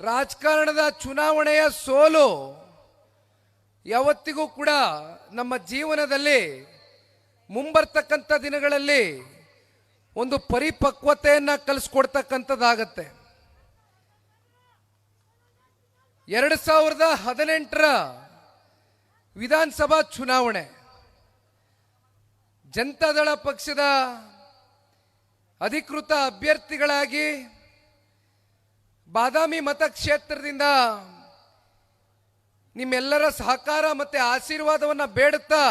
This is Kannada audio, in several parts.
ರಾಜಕಾರಣದ ಚುನಾವಣೆಯ ಸೋಲು ಯಾವತ್ತಿಗೂ ಕೂಡ ನಮ್ಮ ಜೀವನದಲ್ಲಿ ಮುಂಬರ್ತಕ್ಕಂಥ ದಿನಗಳಲ್ಲಿ ಒಂದು ಪರಿಪಕ್ವತೆಯನ್ನು ಕಲಿಸ್ಕೊಡ್ತಕ್ಕಂಥದ್ದಾಗತ್ತೆ. ಎರಡು ಸಾವಿರದ ಹದಿನೆಂಟರ ವಿಧಾನಸಭಾ ಚುನಾವಣೆ, ಜನತಾದಳ ಪಕ್ಷದ ಅಧಿಕೃತ ಅಭ್ಯರ್ಥಿಗಳಾಗಿ ಬಾದಾಮಿ ಮತಕ್ಷೇತ್ರದಿಂದ ನಿಮ್ಮೆಲ್ಲರ ಸಹಕಾರ ಮತ್ತೆ ಆಶೀರ್ವಾದವನ್ನ ಬೇಡುತ್ತಾ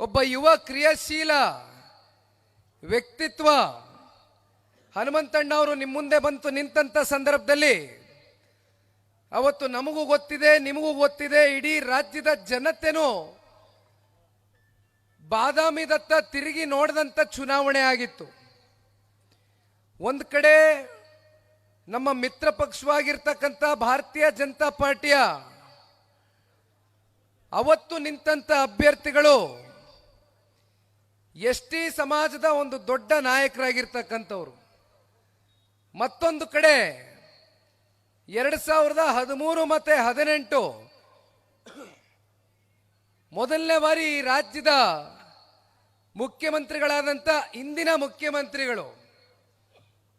ಒಬ್ಬ ಯುವ ಕ್ರಿಯಾಶೀಲ ವ್ಯಕ್ತಿತ್ವ ಹನುಮಂತಣ್ಣ ಅವರು ನಿಮ್ಮ ಮುಂದೆ ಬಂತು ನಿಂತಂತ ಸಂದರ್ಭದಲ್ಲಿ ಅವತ್ತು ನಮಗೂ ಗೊತ್ತಿದೆ, ನಿಮಗೂ ಗೊತ್ತಿದೆ, ಇಡೀ ರಾಜ್ಯದ ಜನತೆನೂ ಬಾದಾಮಿದತ್ತ ತಿರುಗಿ ನೋಡಿದಂಥ ಚುನಾವಣೆ ಆಗಿತ್ತು. ಒಂದು ಕಡೆ ನಮ್ಮ ಮಿತ್ರ ಪಕ್ಷವಾಗಿರ್ತಕ್ಕಂಥ ಭಾರತೀಯ ಜನತಾ ಪಾರ್ಟಿಯ ಅವತ್ತು ನಿಂತಂತ ಅಭ್ಯರ್ಥಿಗಳು ಎಸ್ ಟಿ ಸಮಾಜದ ಒಂದು ದೊಡ್ಡ ನಾಯಕರಾಗಿರ್ತಕ್ಕಂಥವ್ರು. ಮತ್ತೊಂದು ಕಡೆ ಎರಡು ಸಾವಿರದ ಹದಿಮೂರು ಮತ್ತೆ ಹದಿನೆಂಟು ಮೊದಲನೇ ಬಾರಿ ರಾಜ್ಯದ ಮುಖ್ಯಮಂತ್ರಿಗಳಾದಂಥ ಇಂದಿನ ಮುಖ್ಯಮಂತ್ರಿಗಳು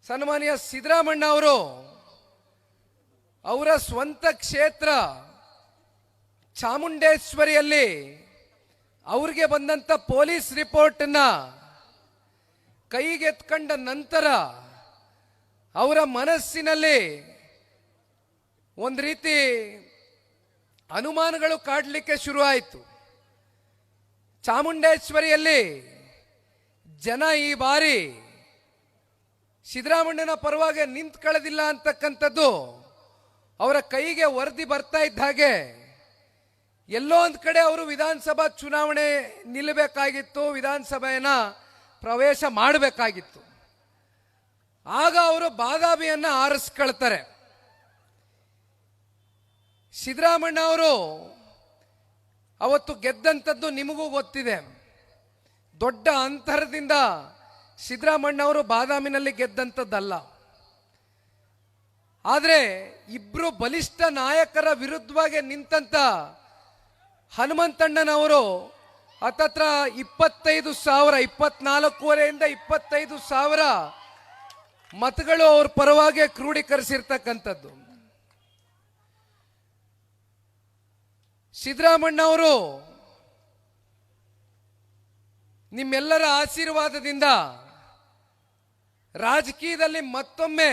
ಸನ್ಮಾನ್ಯ ಸಿದ್ದರಾಮಣ್ಣ ಅವರು, ಅವರ ಸ್ವಂತ ಕ್ಷೇತ್ರ ಚಾಮುಂಡೇಶ್ವರಿಯಲ್ಲಿ ಅವ್ರಿಗೆ ಬಂದಂತ ಪೊಲೀಸ್ ರಿಪೋರ್ಟನ್ನ ಕೈಗೆತ್ಕೊಂಡ ನಂತರ ಅವರ ಮನಸ್ಸಿನಲ್ಲಿ ಒಂದು ರೀತಿ ಅನುಮಾನಗಳು ಕಾಡಲಿಕ್ಕೆ ಶುರುವಾಯಿತು. ಚಾಮುಂಡೇಶ್ವರಿಯಲ್ಲಿ ಜನ ಈ ಬಾರಿ ಸಿದ್ದರಾಮಣ್ಣನ ಪರವಾಗಿ ನಿಂತ್ಕೊಳ್ಳೋದಿಲ್ಲ ಅಂತಕ್ಕಂಥದ್ದು ಅವರ ಕೈಗೆ ವರದಿ ಬರ್ತಾ ಇದ್ದ ಹಾಗೆ ಎಲ್ಲೋ ಒಂದು ಕಡೆ ಅವರು ವಿಧಾನಸಭಾ ಚುನಾವಣೆ ನಿಲ್ಲಬೇಕಾಗಿತ್ತು, ವಿಧಾನಸಭೆಯನ್ನ ಪ್ರವೇಶ ಮಾಡಬೇಕಾಗಿತ್ತು. ಆಗ ಅವರು ಬಾದಾಮಿಯನ್ನ ಆರಿಸ್ಕೊಳ್ತಾರೆ. ಸಿದ್ದರಾಮಣ್ಣ ಅವರು ಅವತ್ತು ಗೆದ್ದಂಥದ್ದು ನಿಮಗೂ ಗೊತ್ತಿದೆ. ದೊಡ್ಡ ಅಂತರದಿಂದ ಸಿದ್ದರಾಮಣ್ಣ ಅವರು ಬಾದಾಮಿನಲ್ಲಿ ಗೆದ್ದಂಥದ್ದಲ್ಲ. ಆದರೆ ಇಬ್ರು ಬಲಿಷ್ಠ ನಾಯಕರ ವಿರುದ್ಧವಾಗಿ ನಿಂತಂತ ಹನುಮಂತಣ್ಣನವರು ಹತ್ತತ್ರ ಇಪ್ಪತ್ತೈದು ಸಾವಿರ, ಇಪ್ಪತ್ನಾಲ್ಕೂವರೆಯಿಂದ ಇಪ್ಪತ್ತೈದು ಸಾವಿರ ಮತಗಳು ಅವ್ರ ಪರವಾಗಿ ಕ್ರೋಢೀಕರಿಸಿರ್ತಕ್ಕಂಥದ್ದು. ಸಿದ್ದರಾಮಣ್ಣ ಅವರು ನಿಮ್ಮೆಲ್ಲರ ಆಶೀರ್ವಾದದಿಂದ ರಾಜಕೀಯದಲ್ಲಿ ಮತ್ತೊಮ್ಮೆ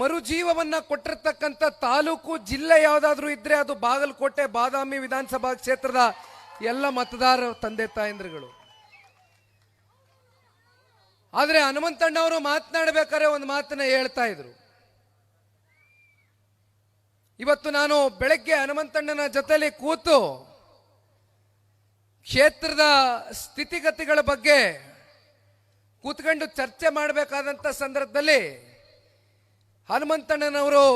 ಮರುಜೀವವನ್ನು ಕೊಟ್ಟಿರ್ತಕ್ಕಂಥ ತಾಲೂಕು, ಜಿಲ್ಲೆ ಯಾವುದಾದ್ರೂ ಇದ್ರೆ ಅದು ಬಾಗಲಕೋಟೆ, ಬಾದಾಮಿ ವಿಧಾನಸಭಾ ಕ್ಷೇತ್ರದ ಎಲ್ಲ ಮತದಾರ ತಂದೆ ತಾಯಂದ್ರುಗಳು. ಆದ್ರೆ ಹನುಮಂತಣ್ಣ ಅವರು ಮಾತನಾಡಬೇಕಾದ್ರೆ ಒಂದು ಮಾತನ್ನ ಹೇಳ್ತಾ ಇದ್ರು. ಇವತ್ತು ನಾನು ಬೆಳಗ್ಗೆ ಹನುಮಂತಣ್ಣನ ಜೊತೆಲಿ ಕೂತು ಕ್ಷೇತ್ರದ ಸ್ಥಿತಿಗತಿಗಳ ಬಗ್ಗೆ ಕೂತ್ಕೊಂಡು ಚರ್ಚೆ ಮಾಡಬೇಕಾದಂಥ ಸಂದರ್ಭದಲ್ಲಿ ಹನುಮಂತಣ್ಣನವರು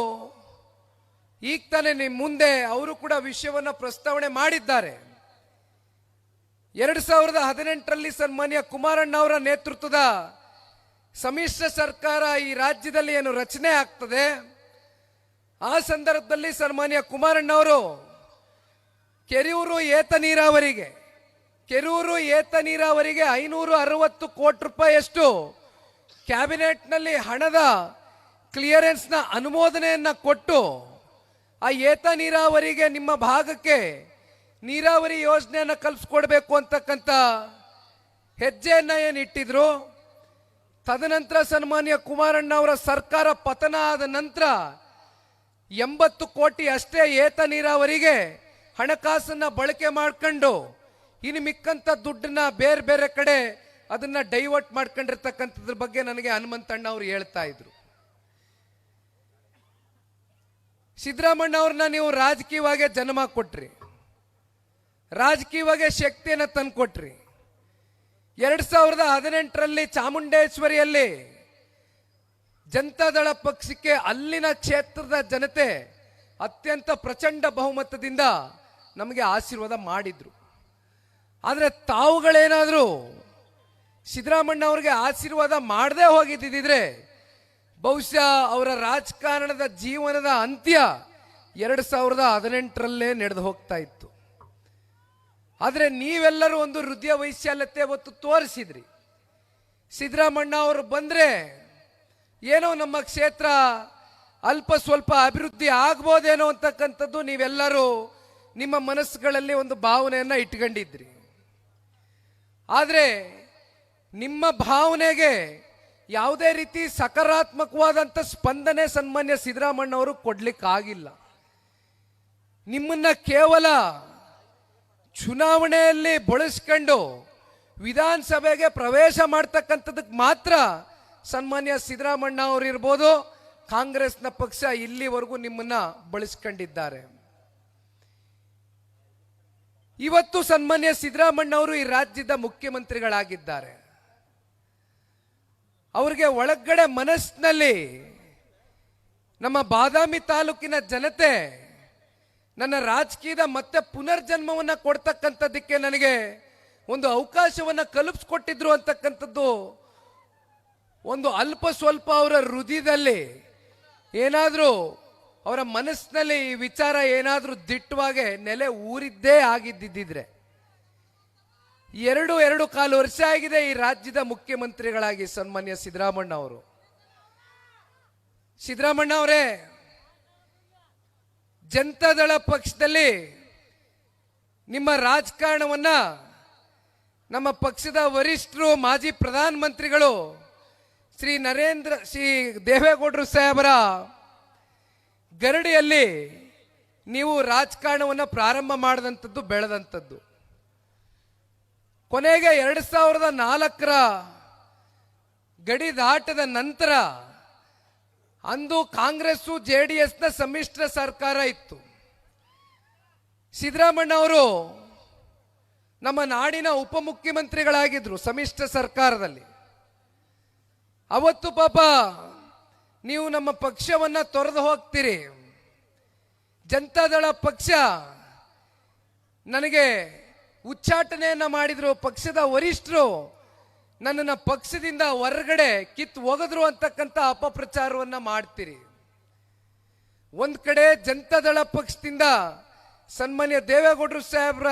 ಈಗ ತಾನೇ ನಿಮ್ಮ ಮುಂದೆ ಅವರು ಕೂಡ ವಿಷಯವನ್ನು ಪ್ರಸ್ತಾವನೆ ಮಾಡಿದ್ದಾರೆ. ಎರಡು ಸಾವಿರದ ಹದಿನೆಂಟರಲ್ಲಿ ಸನ್ಮಾನ್ಯ ಕುಮಾರಣ್ಣ ಅವರ ನೇತೃತ್ವದ ಸಮ್ಮಿಶ್ರ ಸರ್ಕಾರ ಈ ರಾಜ್ಯದಲ್ಲಿ ಏನು ರಚನೆ ಆಗ್ತದೆ? ಆ ಸಂದರ್ಭದಲ್ಲಿ ಸನ್ಮಾನ್ಯ ಕುಮಾರಣ್ಣವರು ಕೆರೆಯೂರು ಏತ ನೀರಾವರಿಗೆ ಕೆರೂರು ಏತ ನೀರಾವರಿಗೆ ಐನೂರು ಅರವತ್ತು ಕೋಟಿ ರೂಪಾಯಿಯಷ್ಟು ಕ್ಯಾಬಿನೆಟ್ನಲ್ಲಿ ಹಣದ ಕ್ಲಿಯರೆನ್ಸ್ನ ಅನುಮೋದನೆಯನ್ನು ಕೊಟ್ಟು ಆ ಏತ ನೀರಾವರಿಗೆ ನಿಮ್ಮ ಭಾಗಕ್ಕೆ ನೀರಾವರಿ ಯೋಜನೆಯನ್ನು ಕಲ್ಪಿಸ್ಕೊಡ್ಬೇಕು ಅಂತಕ್ಕಂಥ ಹೆಜ್ಜೆಯನ್ನು ಏನು ಇಟ್ಟಿದ್ರು? ತದನಂತರ ಸನ್ಮಾನ್ಯ ಕುಮಾರಣ್ಣ ಅವರ ಸರ್ಕಾರ ಪತನ ಆದ ನಂತರ ಎಂಬತ್ತು ಕೋಟಿ ಅಷ್ಟೇ ಏತ ನೀರಾವರಿಗೆ ಹಣಕಾಸನ್ನು ಬಳಕೆ ಮಾಡ್ಕೊಂಡು ಇನ್ನು ಮಿಕ್ಕಂತ ದುಡ್ಡನ್ನ ಬೇರೆ ಬೇರೆ ಕಡೆ ಅದನ್ನ ಡೈವರ್ಟ್ ಮಾಡ್ಕೊಂಡಿರ್ತಕ್ಕಂಥದ್ರ ಬಗ್ಗೆ ನನಗೆ ಹನುಮಂತಣ್ಣ ಅವರು ಹೇಳ್ತಾ ಇದ್ರು. ಸಿದ್ದರಾಮಣ್ಣ ಅವ್ರನ್ನ ನೀವು ರಾಜಕೀಯವಾಗಿ ಜನ್ಮ ಕೊಟ್ರಿ. ರಾಜಕೀಯವಾಗಿ ಶಕ್ತಿಯನ್ನು ತಂದ್ಕೊಟ್ರಿ ಎರಡ್ ಸಾವಿರದ ಹದಿನೆಂಟರಲ್ಲಿ ಚಾಮುಂಡೇಶ್ವರಿಯಲ್ಲಿ ಜನತಾದಳ ಪಕ್ಷಕ್ಕೆ ಅಲ್ಲಿನ ಕ್ಷೇತ್ರದ ಜನತೆ ಅತ್ಯಂತ ಪ್ರಚಂಡ ಬಹುಮತದಿಂದ ನಮಗೆ ಆಶೀರ್ವಾದ ಮಾಡಿದ್ರು. ಆದರೆ ತಾವುಗಳೇನಾದರೂ ಸಿದ್ದರಾಮಣ್ಣ ಅವ್ರಿಗೆ ಆಶೀರ್ವಾದ ಮಾಡದೇ ಹೋಗಿದ್ದಿದ್ರೆ ಬಹುಶಃ ಅವರ ರಾಜಕಾರಣದ ಜೀವನದ ಅಂತ್ಯ ಎರಡು ಸಾವಿರದ ಹದಿನೆಂಟರಲ್ಲೇ ನಡೆದು ಹೋಗ್ತಾ ಇತ್ತು. ಆದರೆ ನೀವೆಲ್ಲರೂ ಒಂದು ಹೃದಯ ವೈಶಾಲ್ಯತೆ ಹೊತ್ತು ತೋರಿಸಿದ್ರಿ. ಸಿದ್ದರಾಮಣ್ಣ ಅವರು ಬಂದರೆ ಏನೋ ನಮ್ಮ ಕ್ಷೇತ್ರ ಅಲ್ಪ ಸ್ವಲ್ಪ ಅಭಿವೃದ್ಧಿ ಆಗ್ಬೋದೇನೋ ಅಂತಕ್ಕಂಥದ್ದು ನೀವೆಲ್ಲರೂ ನಿಮ್ಮ ಮನಸ್ಸುಗಳಲ್ಲಿ ಒಂದು ಭಾವನೆಯನ್ನು ಇಟ್ಕೊಂಡಿದ್ರಿ. ಆದರೆ ನಿಮ್ಮ ಭಾವನೆಗೆ ಯಾವುದೇ ರೀತಿ ಸಕಾರಾತ್ಮಕವಾದಂಥ ಸ್ಪಂದನೆ ಸನ್ಮಾನ್ಯ ಸಿದ್ದರಾಮಣ್ಣ ಅವರು ಕೊಡ್ಲಿಕ್ಕಾಗಿಲ್ಲ. ನಿಮ್ಮನ್ನ ಕೇವಲ ಚುನಾವಣೆಯಲ್ಲಿ ಬಳಸ್ಕೊಂಡು ವಿಧಾನಸಭೆಗೆ ಪ್ರವೇಶ ಮಾಡ್ತಕ್ಕಂಥದಕ್ಕೆ ಮಾತ್ರ ಸನ್ಮಾನ್ಯ ಸಿದ್ದರಾಮಣ್ಣ ಅವರಿರ್ಬೋದು ಕಾಂಗ್ರೆಸ್ನ ಪಕ್ಷ ಇಲ್ಲಿವರೆಗೂ ನಿಮ್ಮನ್ನ ಬಳಸ್ಕೊಂಡಿದ್ದಾರೆ. ಇವತ್ತು ಸನ್ಮಾನ್ಯ ಸಿದ್ದರಾಮಣ್ಣ ಅವರು ಈ ರಾಜ್ಯದ ಮುಖ್ಯಮಂತ್ರಿಗಳಾಗಿದ್ದಾರೆ. ಅವರಿಗೆ ಒಳಗಡೆ ಮನಸ್ಸಿನಲ್ಲಿ ನಮ್ಮ ಬಾದಾಮಿ ತಾಲೂಕಿನ ಜನತೆ ನನ್ನ ರಾಜಕೀಯದ ಮತ್ತೆ ಪುನರ್ಜನ್ಮವನ್ನ ಕೊಡ್ತಕ್ಕಂಥದ್ದಕ್ಕೆ ನನಗೆ ಒಂದು ಅವಕಾಶವನ್ನ ಕಲ್ಪಿಸ್ಕೊಟ್ಟಿದ್ರು ಅಂತಕ್ಕಂಥದ್ದು ಒಂದು ಅಲ್ಪ ಸ್ವಲ್ಪ ಅವರ ಹೃದಯದಲ್ಲಿ ಏನಾದರೂ ಅವರ ಮನಸ್ಸಿನಲ್ಲಿ ಈ ವಿಚಾರ ಏನಾದರೂ ದಿಟ್ಟವಾಗೆ ನೆಲೆ ಊರಿದ್ದೇ ಆಗಿದ್ದಿದ್ದರೆ ಎರಡು ಎರಡು ಕಾಲು ವರ್ಷ ಆಗಿದೆ ಈ ರಾಜ್ಯದ ಮುಖ್ಯಮಂತ್ರಿಗಳಾಗಿ ಸನ್ಮಾನ್ಯ ಸಿದ್ದರಾಮಣ್ಣ ಅವರು. ಸಿದ್ದರಾಮಣ್ಣ ಅವರೇ, ಜನತಾದಳ ಪಕ್ಷದಲ್ಲಿ ನಿಮ್ಮ ರಾಜಕಾರಣವನ್ನ ನಮ್ಮ ಪಕ್ಷದ ವರಿಷ್ಠರು, ಮಾಜಿ ಪ್ರಧಾನಮಂತ್ರಿಗಳು ಶ್ರೀ ನರೇಂದ್ರ, ಶ್ರೀ ದೇವೇಗೌಡರು ಸಾಹೇಬರ ಗರಡಿಯಲ್ಲಿ ನೀವು ರಾಜಕಾರಣವನ್ನು ಪ್ರಾರಂಭ ಮಾಡಿದಂಥದ್ದು ಬೆಳೆದಂಥದ್ದು. ಕೊನೆಗೆ ಎರಡು ಸಾವಿರದ ನಾಲ್ಕರ ಗಡಿ ದಾಟದ ನಂತರ ಅಂದು ಕಾಂಗ್ರೆಸ್ಸು ಜೆ ಡಿ ಎಸ್ನ ಸಮ್ಮಿಶ್ರ ಸರ್ಕಾರ ಇತ್ತು. ಸಿದ್ದರಾಮಣ್ಣ ಅವರು ನಮ್ಮ ನಾಡಿನ ಉಪಮುಖ್ಯಮಂತ್ರಿಗಳಾಗಿದ್ದರು ಸಮ್ಮಿಶ್ರ ಸರ್ಕಾರದಲ್ಲಿ. ಅವತ್ತು ಪಾಪ ನೀವು ನಮ್ಮ ಪಕ್ಷವನ್ನ ತೊರೆದು ಹೋಗ್ತೀರಿ. ಜನತಾದಳ ಪಕ್ಷ. ನನಗೆ ಉಚ್ಚಾಟನೆಯನ್ನ ಮಾಡಿದ್ರು ಪಕ್ಷದ ವರಿಷ್ಠರು ನನ್ನನ್ನು ಪಕ್ಷದಿಂದ ಹೊರಗಡೆ ಕಿತ್ತು ಹೋಗದ್ರು ಅಂತಕ್ಕಂಥ ಅಪಪ್ರಚಾರವನ್ನ ಮಾಡ್ತೀರಿ. ಒಂದು ಕಡೆ ಜನತಾದಳ ಪಕ್ಷದಿಂದ ಸನ್ಮಾನ್ಯ ದೇವೇಗೌಡರು ಸಾಹೇಬ್ರ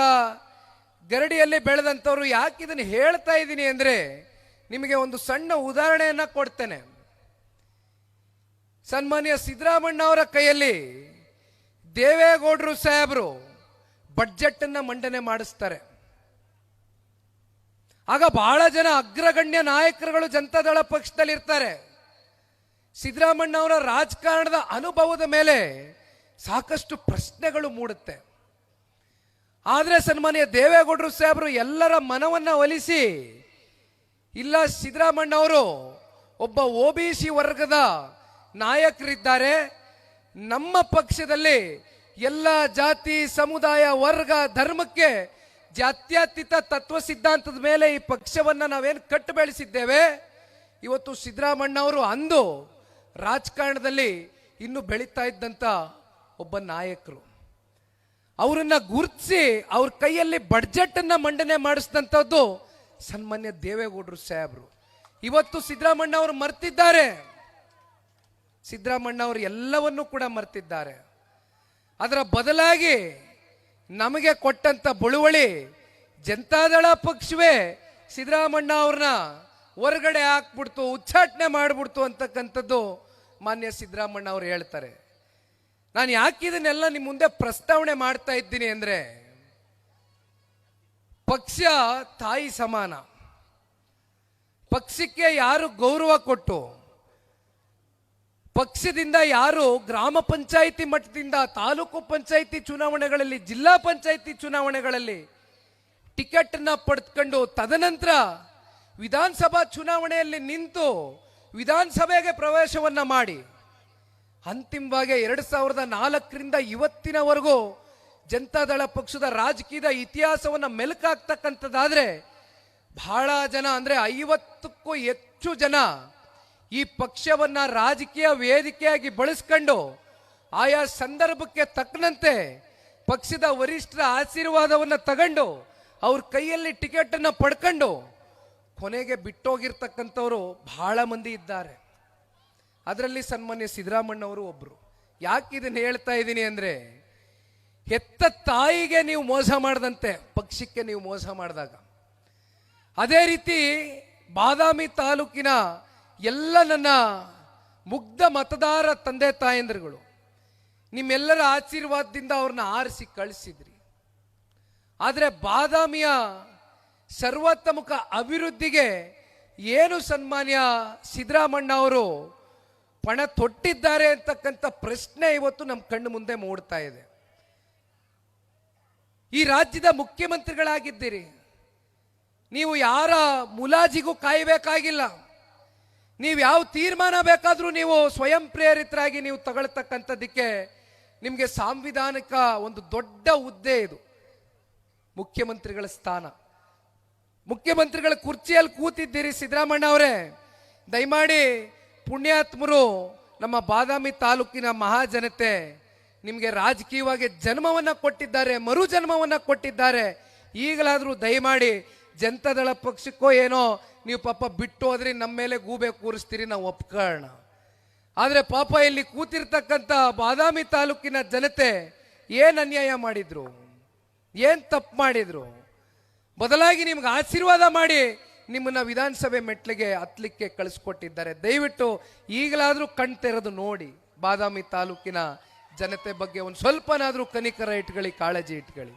ಗರಡಿಯಲ್ಲಿ ಬೆಳೆದಂಥವ್ರು ಯಾಕೆ ಇದನ್ನು ಹೇಳ್ತಾ ಇದ್ದೀನಿ ಅಂದ್ರೆ ನಿಮಗೆ ಒಂದು ಸಣ್ಣ ಉದಾಹರಣೆಯನ್ನ ಕೊಡ್ತೇನೆ. ಸನ್ಮಾನ್ಯ ಸಿದ್ದರಾಮಣ್ಣ ಅವರ ಕೈಯಲ್ಲಿ ದೇವೇಗೌಡರು ಸಾಹೇಬರು ಬಡ್ಜೆಟ್ ಅನ್ನ ಮಂಡನೆ ಮಾಡಿಸ್ತಾರೆ. ಆಗ ಬಹಳ ಜನ ಅಗ್ರಗಣ್ಯ ನಾಯಕರುಗಳು ಜನತಾದಳ ಪಕ್ಷದಲ್ಲಿ ಇರ್ತಾರೆ ಸಿದ್ದರಾಮಣ್ಣ ಅವರ ರಾಜಕಾರಣದ ಅನುಭವದ ಮೇಲೆ ಸಾಕಷ್ಟು ಪ್ರಶ್ನೆಗಳು ಮೂಡುತ್ತೆ. ಆದ್ರೆ ಸನ್ಮಾನ್ಯ ದೇವೇಗೌಡರು ಸಾಹೇಬರು ಎಲ್ಲರ ಮನವನ್ನ ಒಲಿಸಿ, ಇಲ್ಲ ಸಿದ್ದರಾಮಣ್ಣ ಅವರು ಒಬ್ಬ ಒ ಬಿ ಸಿ ವರ್ಗದ ನಾಯಕರಿದ್ದಾರೆ. ನಮ್ಮ ಪಕ್ಷದಲ್ಲಿ ಎಲ್ಲ ಜಾತಿ, ಸಮುದಾಯ, ವರ್ಗ, ಧರ್ಮಕ್ಕೆ ಜಾತ್ಯತೀತ ತತ್ವ ಸಿದ್ಧಾಂತದ ಮೇಲೆ ಈ ಪಕ್ಷವನ್ನ ನಾವೇನು ಕಟ್ಟು ಬೆಳೆಸಿದ್ದೇವೆ? ಇವತ್ತು ಸಿದ್ದರಾಮಣ್ಣ ಅವರು ಅಂದು ರಾಜಕಾರಣದಲ್ಲಿ ಇನ್ನು ಬೆಳೀತಾ ಇದ್ದಂತ ಒಬ್ಬ ನಾಯಕರು. ಅವರನ್ನ ಗುರುತಿಸಿ ಅವ್ರ ಕೈಯಲ್ಲಿ ಬಡ್ಜೆಟ್ ಅನ್ನ ಮಂಡನೆ ಮಾಡಿಸಿದಂಥದ್ದು ಸನ್ಮಾನ್ಯ ದೇವೇಗೌಡರು ಸಾಹೇಬರು. ಇವತ್ತು ಸಿದ್ದರಾಮಣ್ಣ ಅವರು ಮರ್ತಿದ್ದಾರೆ. ಸಿದ್ದರಾಮಣ್ಣ ಅವರು ಎಲ್ಲವನ್ನೂ ಕೂಡ ಮರ್ತಿದ್ದಾರೆ. ಅದರ ಬದಲಾಗಿ ನಮಗೆ ಕೊಟ್ಟಂತ ಬಳುವಳಿ ಜನತಾದಳ ಪಕ್ಷವೇ ಸಿದ್ದರಾಮಣ್ಣ ಅವ್ರನ್ನ ಹೊರಗಡೆ ಹಾಕ್ಬಿಡ್ತು, ಉಚ್ಚಾಟನೆ ಮಾಡಿಬಿಡ್ತು ಅಂತಕ್ಕಂಥದ್ದು ಮಾನ್ಯ ಸಿದ್ದರಾಮಣ್ಣ ಅವರು ಹೇಳ್ತಾರೆ. ನಾನು ಯಾಕೆ ಇದನ್ನೆಲ್ಲ ನಿಮ್ಮ ಮುಂದೆ ಪ್ರಸ್ತಾವನೆ ಮಾಡ್ತಾ ಇದ್ದೀನಿ ಅಂದರೆ, ಪಕ್ಷ ತಾಯಿ ಸಮಾನ. ಪಕ್ಷಕ್ಕೆ ಯಾರು ಗೌರವ ಕೊಟ್ಟು ಪಕ್ಷದಿಂದ ಯಾರು ಗ್ರಾಮ ಪಂಚಾಯಿತಿ ಮಟ್ಟದಿಂದ ತಾಲೂಕು ಪಂಚಾಯಿತಿ ಚುನಾವಣೆಗಳಲ್ಲಿ, ಜಿಲ್ಲಾ ಪಂಚಾಯಿತಿ ಚುನಾವಣೆಗಳಲ್ಲಿ ಟಿಕೆಟ್ನ ಪಡೆದುಕೊಂಡು ತದನಂತರ ವಿಧಾನಸಭಾ ಚುನಾವಣೆಯಲ್ಲಿ ನಿಂತು ವಿಧಾನಸಭೆಗೆ ಪ್ರವೇಶವನ್ನ ಮಾಡಿ, ಅಂತಿಮವಾಗಿ ಎರಡು ಸಾವಿರದ ನಾಲ್ಕರಿಂದ ಇವತ್ತಿನವರೆಗೂ ಜನತಾದಳ ಪಕ್ಷದ ರಾಜಕೀಯದ ಇತಿಹಾಸವನ್ನ ಮೆಲುಕಾಗ್ತಕ್ಕಂಥದ್ದಾದ್ರೆ ಬಹಳ ಜನ, ಅಂದ್ರೆ ಐವತ್ತಕ್ಕೂ ಹೆಚ್ಚು ಜನ ಈ ಪಕ್ಷವನ್ನ ರಾಜಕೀಯ ವೇದಿಕೆಯಾಗಿ ಬಳಸ್ಕೊಂಡು ಆಯಾ ಸಂದರ್ಭಕ್ಕೆ ತಕ್ಕನಂತೆ ಪಕ್ಷದ ವರಿಷ್ಠರ ಆಶೀರ್ವಾದವನ್ನ ತಗೊಂಡು ಅವ್ರ ಕೈಯಲ್ಲಿ ಟಿಕೆಟ್ ಅನ್ನ ಪಡ್ಕೊಂಡು ಕೊನೆಗೆ ಬಿಟ್ಟೋಗಿರ್ತಕ್ಕಂಥವ್ರು ಬಹಳ ಮಂದಿ ಇದ್ದಾರೆ. ಅದರಲ್ಲಿ ಸನ್ಮಾನ್ಯ ಸಿದ್ದರಾಮಣ್ಣವರು ಒಬ್ರು. ಯಾಕೆ ಇದನ್ನ ಹೇಳ್ತಾ ಇದ್ದೀನಿ ಅಂದ್ರೆ ಹೆತ್ತ ತಾಯಿಗೆ ನೀವು ಮೋಸ ಮಾಡದಂತೆ, ಪಕ್ಷಕ್ಕೆ ನೀವು ಮೋಸ ಮಾಡಿದಾಗ. ಅದೇ ರೀತಿ ಬಾದಾಮಿ ತಾಲೂಕಿನ ಎಲ್ಲ ನನ್ನ ಮುಗ್ಧ ಮತದಾರ ತಂದೆ ತಾಯಂದ್ರುಗಳು, ನಿಮ್ಮೆಲ್ಲರ ಆಶೀರ್ವಾದದಿಂದ ಅವ್ರನ್ನ ಆರಿಸಿ ಕಳಿಸಿದ್ರಿ. ಆದರೆ ಬಾದಾಮಿಯ ಸರ್ವತೋಮುಖ ಅಭಿವೃದ್ಧಿಗೆ ಏನು ಸನ್ಮಾನ್ಯ ಸಿದ್ದರಾಮಣ್ಣ ಅವರು ಪಣ ತೊಟ್ಟಿದ್ದಾರೆ ಅಂತಕ್ಕಂಥ ಪ್ರಶ್ನೆ ಇವತ್ತು ನಮ್ಮ ಕಣ್ಣು ಮುಂದೆ ಮೂಡ್ತಾ ಇದೆ. ಈ ರಾಜ್ಯದ ಮುಖ್ಯಮಂತ್ರಿಗಳಾಗಿದ್ದೀರಿ. ನೀವು ಯಾರ ಮುಲಾಜಿಗೂ ಕಾಯಬೇಕಾಗಿಲ್ಲ. ನೀವು ಯಾವ ತೀರ್ಮಾನ ಬೇಕಾದರೂ ನೀವು ಸ್ವಯಂ ಪ್ರೇರಿತರಾಗಿ ನೀವು ತಗೊಳ್ತಕ್ಕಂಥದ್ದಕ್ಕೆ ನಿಮಗೆ ಸಾಂವಿಧಾನಿಕ ಒಂದು ದೊಡ್ಡ ಹುದ್ದೆ ಇದು. ಮುಖ್ಯಮಂತ್ರಿಗಳ ಸ್ಥಾನ. ಮುಖ್ಯಮಂತ್ರಿಗಳ ಕುರ್ಚಿಯಲ್ಲಿ ಕೂತಿದ್ದೀರಿ ಸಿದ್ದರಾಮಣ್ಣ ಅವರೇ. ದಯಮಾಡಿ ಪುಣ್ಯಾತ್ಮರು ನಮ್ಮ ಬಾದಾಮಿ ತಾಲೂಕಿನ ಮಹಾಜನತೆ ನಿಮಗೆ ರಾಜಕೀಯವಾಗಿ ಜನ್ಮವನ್ನು ಕೊಟ್ಟಿದ್ದಾರೆ, ಮರು ಜನ್ಮವನ್ನು ಕೊಟ್ಟಿದ್ದಾರೆ. ಈಗಲಾದರೂ ದಯಮಾಡಿ ಜನತಾದಳ ಪಕ್ಷಕ್ಕೋ ಏನೋ ನೀವು ಪಾಪ ಬಿಟ್ಟು ಹೋದ್ರೆ ನಮ್ಮ ಮೇಲೆ ಗೂಬೆ ಕೂರಿಸ್ತೀರಿ, ನಾವು ಒಪ್ಕೋಣ ಆದರೆ ಪಾಪ ಇಲ್ಲಿ ಕೂತಿರ್ತಕ್ಕಂಥ ಬಾದಾಮಿ ತಾಲೂಕಿನ ಜನತೆ ಏನು ಅನ್ಯಾಯ ಮಾಡಿದ್ರು? ಏನು ತಪ್ಪು ಮಾಡಿದ್ರು? ಬದಲಾಗಿ ನಿಮ್ಗೆ ಆಶೀರ್ವಾದ ಮಾಡಿ ನಿಮ್ಮನ್ನ ವಿಧಾನಸಭೆ ಮೆಟ್ಲಿಗೆ ಹತ್ಲಿಕ್ಕೆ ಕಳಿಸ್ಕೊಟ್ಟಿದ್ದಾರೆ. ದಯವಿಟ್ಟು ಈಗಲಾದರೂ ಕಣ್ ತೆರೆದು ನೋಡಿ ಬಾದಾಮಿ ತಾಲೂಕಿನ ಜನತೆ ಬಗ್ಗೆ ಒಂದು ಸ್ವಲ್ಪನಾದರೂ ಕನಿಕರ ಇಟ್ಕೊಳ್ಳಿ, ಕಾಳಜಿ ಇಟ್ಕೊಳ್ಳಿ.